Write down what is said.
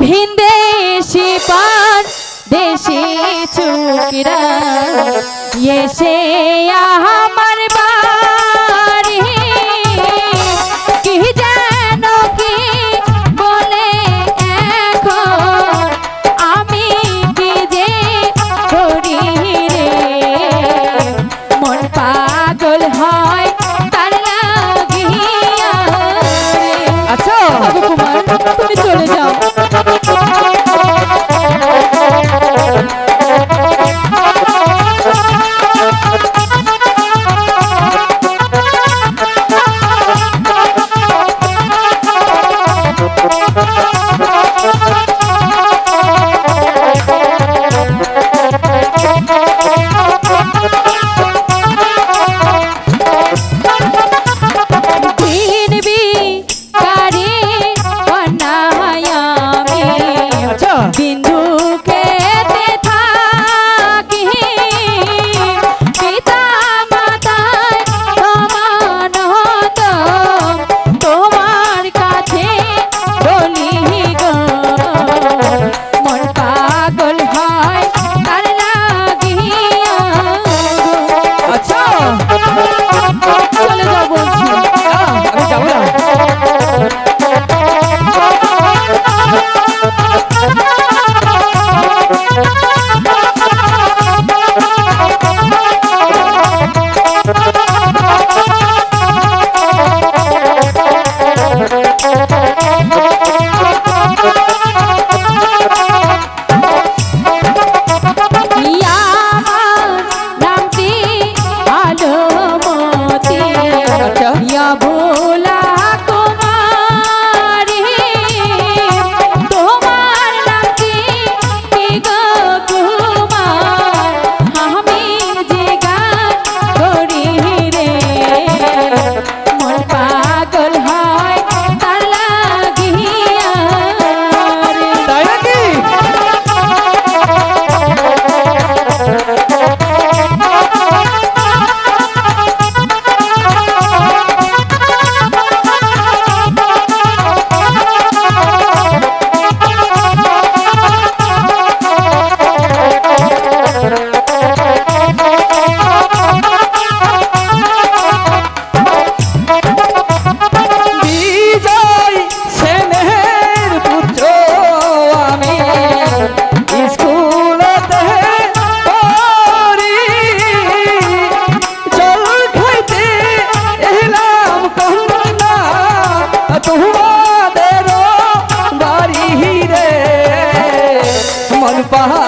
ভিন দেশি পার দেশি চুকরা এসে আহা তোমাদের বাড়ি রে। মন পাহা